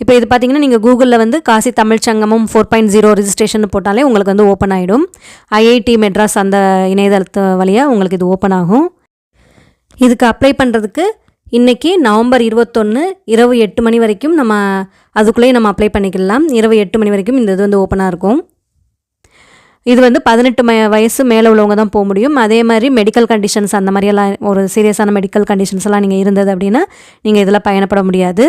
இப்போ இது பார்த்தீங்கன்னா நீங்கள் கூகுளில் வந்து காசி தமிழ் சங்கமம் ஃபோர் பாயிண்ட் ஜீரோ ரிஜிஸ்ட்ரேஷன் போட்டாலே உங்களுக்கு வந்து ஓப்பன் ஆகிடும் ஐஐடி மெட்ராஸ் அந்த இணையதளத்து வழியாக உங்களுக்கு இது ஓப்பன் ஆகும். இதுக்கு அப்ளை பண்ணுறதுக்கு இன்றைக்கி நவம்பர் இருபத்தொன்று இரவு எட்டு மணி வரைக்கும் நம்ம அதுக்குள்ளேயே நம்ம அப்ளை பண்ணிக்கலாம். இரவு எட்டு மணி வரைக்கும் இந்த இது வந்து ஓப்பனாக இருக்கும். இது வந்து பதினெட்டு ம வயசு மேலே உள்ளவங்க தான் போக முடியும். அதே மாதிரி மெடிக்கல் கண்டிஷன்ஸ் அந்த மாதிரியெல்லாம் ஒரு சீரியஸான மெடிக்கல் கண்டிஷன்ஸ் எல்லாம் நீங்கள் இருந்தது அப்படின்னா நீங்கள் இதில் பயணப்பட முடியாது.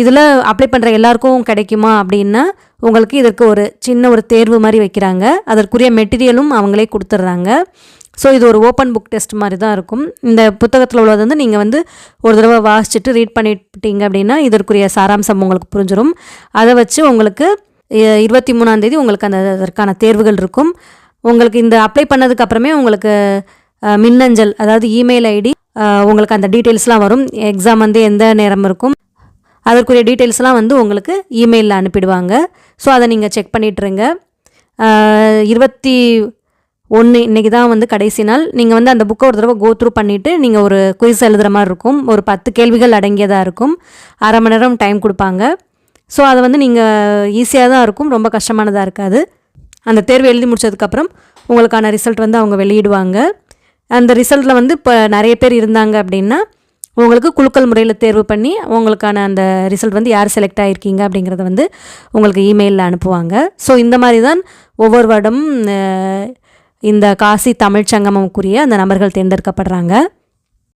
இதில் அப்ளை பண்ணுற எல்லாருக்கும் கிடைக்குமா அப்படின்னா உங்களுக்கு இதற்கு ஒரு சின்ன ஒரு தேர்வு மாதிரி வைக்கிறாங்க. அதற்குரிய மெட்டீரியலும் அவங்களே கொடுத்துட்றாங்க ஸோ இது ஒரு ஓப்பன் புக் டெஸ்ட் மாதிரி தான் இருக்கும். இந்த புத்தகத்தில் உள்ளது வந்து நீங்கள் வந்து ஒரு தடவை வாசிச்சுட்டு ரீட் பண்ணிட்டீங்க அப்படின்னா இதற்குரிய சாராம்சம் உங்களுக்கு புரிஞ்சிடும் அதை வச்சு உங்களுக்கு இருபத்தி மூணாந்தேதி உங்களுக்கு அந்த அதற்கான தேர்வுகள் இருக்கும். உங்களுக்கு இந்த அப்ளை பண்ணதுக்கு அப்புறமே உங்களுக்கு மின்னஞ்சல் அதாவது இமெயில் ஐடி உங்களுக்கு அந்த டீட்டெயில்ஸ்லாம் வரும். எக்ஸாம் வந்து எந்த நேரம் இருக்கும்? அதற்குரிய டீட்டெயில்ஸ்லாம் வந்து உங்களுக்கு இமெயிலில் அனுப்பிடுவாங்க. ஸோ அதை நீங்கள் செக் பண்ணிட்டுருங்க. இருபத்தி ஒன்று இன்றைக்கி தான் வந்து கடைசி நாள். நீங்கள் வந்து அந்த புக்கை ஒரு தடவை கோ த்ரூ பண்ணிவிட்டு நீங்கள் ஒரு குயிஸ் எழுதுகிற மாதிரி இருக்கும். ஒரு பத்து கேள்விகள் அடங்கியதாக இருக்கும். அரை மணி நேரம் டைம் கொடுப்பாங்க. ஸோ அதை வந்து நீங்கள் ஈஸியாக தான் இருக்கும். ரொம்ப கஷ்டமானதாக இருக்காது. அந்த தேர்வு எழுதி முடிச்சதுக்கப்புறம் உங்களுக்கான ரிசல்ட் வந்து அவங்க வெளியிடுவாங்க. அந்த ரிசல்ட்டில் வந்து இப்போ நிறைய பேர் இருந்தாங்க அப்படின்னா உங்களுக்கு குலுக்கல் முறையில் தேர்வு பண்ணி உங்களுக்கான அந்த ரிசல்ட் வந்து யார் செலக்ட் ஆகிருக்கீங்க அப்படிங்கிறத வந்து உங்களுக்கு இமெயிலில் அனுப்புவாங்க. ஸோ இந்த மாதிரி தான் ஒவ்வொரு வருடமும் இந்த காசி தமிழ் அந்த நபர்கள் தேர்ந்தெடுக்கப்படுறாங்க.